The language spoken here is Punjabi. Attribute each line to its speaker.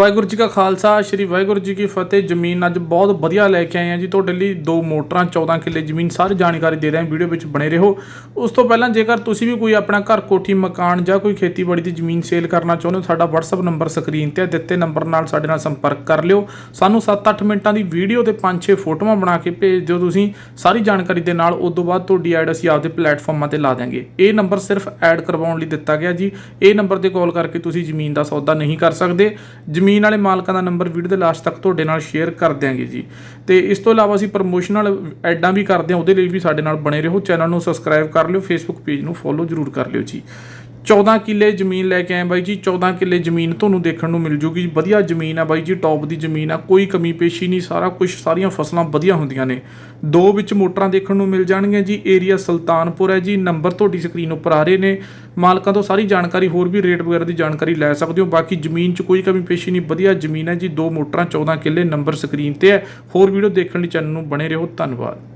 Speaker 1: ਵਾਹਿਗੁਰੂ ਜੀ ਕਾ ਖਾਲਸਾ ਸ੍ਰੀ ਵਾਹਿਗੁਰੂ ਜੀ ਕੀ ਫਤਿਹ। ਜ਼ਮੀਨ ਅੱਜ ਬਹੁਤ ਵਧੀਆ ਲੈ ਕੇ ਆਏ ਆ ਜੀ। ਤੁਹਾਡੇ ਲਈ ਦੋ ਮੋਟਰਾਂ 14 ਕਿੱਲੇ ਜ਼ਮੀਨ ਸਾਰੀ ਜਾਣਕਾਰੀ ਦੇ ਰਹੇ ਹਾਂ। ਵੀਡੀਓ ਵਿੱਚ ਬਣੇ ਰਹੋ। ਉਸ ਤੋਂ ਪਹਿਲਾਂ ਜੇਕਰ ਤੁਸੀਂ ਵੀ ਕੋਈ ਆਪਣਾ ਘਰ ਕੋਠੀ ਮਕਾਨ ਜਾਂ ਕੋਈ ਖੇਤੀਬਾੜੀ ਦੀ ਜ਼ਮੀਨ ਸੇਲ ਕਰਨਾ ਚਾਹੁੰਦੇ ਹੋ ਸਾਡਾ WhatsApp ਨੰਬਰ ਸਕਰੀਨ ਤੇ ਹੈ, ਦਿੱਤੇ ਨੰਬਰ ਨਾਲ ਸਾਡੇ ਨਾਲ ਸੰਪਰਕ ਕਰ ਲਿਓ। ਸਾਨੂੰ 7-8 ਮਿੰਟਾਂ ਦੀ ਵੀਡੀਓ ਤੇ 5-6 ਫੋਟੋਆਂ ਬਣਾ ਕੇ ਭੇਜ ਦਿਓ ਤੁਸੀਂ। ਸਾਰੀ ਜਾਣਕਾਰੀ ਦੇ ਨਾਲ ਉਸ ਤੋਂ ਬਾਅਦ ਤੁਹਾਡੀ ਐਡ ਅਸੀਂ ਆਪਦੇ ਪਲੇਟਫਾਰਮਾਂ ਤੇ ਲਾ ਦਾਂਗੇ ਇਹ ਨੰਬਰ ਸਿਰਫ ਐਡ ਕਰਵਾਉਣ ਲਈ ਦਿੱਤਾ ਗਿਆ ਜੀ। ਇਹ ਨੰਬਰ ਤੇ ਕਾਲ ਕਰਕੇ ਤੁਸੀਂ ਜ਼ਮੀਨ ਦਾ ਸੌਦਾ ਨਹੀਂ ਕਰ ਸਕਦੇ। ਜ਼ਮੀਨ ਵਾਲੇ ਮਾਲਕਾਂ ਦਾ ਨੰਬਰ ਵੀਡੀਓ ਦੇ ਲਾਸਟ ਤੱਕ ਤੁਹਾਡੇ ਨਾਲ ਸ਼ੇਅਰ ਕਰ ਦਿਆਂਗੇ ਜੀ। ਤੇ ਇਸ ਤੋਂ ਇਲਾਵਾ ਅਸੀਂ ਪ੍ਰਮੋਸ਼ਨਲ ਐਡਾਂ ਵੀ ਕਰਦੇ ਹਾਂ, ਉਹਦੇ ਲਈ ਵੀ ਸਾਡੇ ਨਾਲ ਬਣੇ ਰਹੋ। ਚੈਨਲ ਨੂੰ ਸਬਸਕ੍ਰਾਈਬ ਕਰ ਲਿਓ ਫੇਸਬੁੱਕ ਪੇਜ ਨੂੰ ਫੋਲੋ ਜ਼ਰੂਰ ਕਰ ਲਿਓ ਜੀ। 14 ਕਿੱਲੇ ਜ਼ਮੀਨ ਲੈ ਕੇ ਆਏ ਬਾਈ ਜੀ 14 ਕਿੱਲੇ ਜ਼ਮੀਨ ਤੁਹਾਨੂੰ ਦੇਖਣ ਨੂੰ ਮਿਲ ਜੂਗੀ ਵਧੀਆ ਜ਼ਮੀਨ ਆ ਬਾਈ ਜੀ ਟੌਪ ਦੀ ਜ਼ਮੀਨ ਆ, ਕੋਈ ਕਮੀ ਪੇਸ਼ੀ ਨਹੀਂ, ਸਾਰਾ ਕੁਝ ਸਾਰੀਆਂ ਫਸਲਾਂ ਵਧੀਆ ਹੁੰਦੀਆਂ ਨੇ। ਦੋ ਵਿੱਚ ਮੋਟਰਾਂ ਦੇਖਣ ਨੂੰ ਮਿਲ ਜਾਣਗੀਆਂ ਜੀ ਏਰੀਆ ਸੁਲਤਾਨਪੁਰ ਹੈ ਜੀ ਨੰਬਰ ਤੁਹਾਡੀ ਸਕਰੀਨ ਉੱਪਰ ਆ ਰਹੇ ਨੇ। ਮਾਲਕਾਂ ਤੋਂ ਸਾਰੀ ਜਾਣਕਾਰੀ, ਹੋਰ ਵੀ ਰੇਟ ਵਗੈਰਾ ਦੀ ਜਾਣਕਾਰੀ ਲੈ ਸਕਦੇ ਹੋ। ਬਾਕੀ ਜ਼ਮੀਨ 'ਚ ਕੋਈ ਕਮੀ ਪੇਸ਼ੀ ਨਹੀਂ, ਵਧੀਆ ਜ਼ਮੀਨ ਹੈ ਜੀ, ਦੋ ਮੋਟਰਾਂ 14 ਕਿੱਲੇ ਨੰਬਰ ਸਕਰੀਨ ਤੇ ਹੈ। ਹੋਰ ਵੀਡੀਓ ਦੇਖਣ ਲਈ ਚੈਨਲ ਨੂੰ ਬਣੇ ਰਹੋ, ਧੰਨਵਾਦ।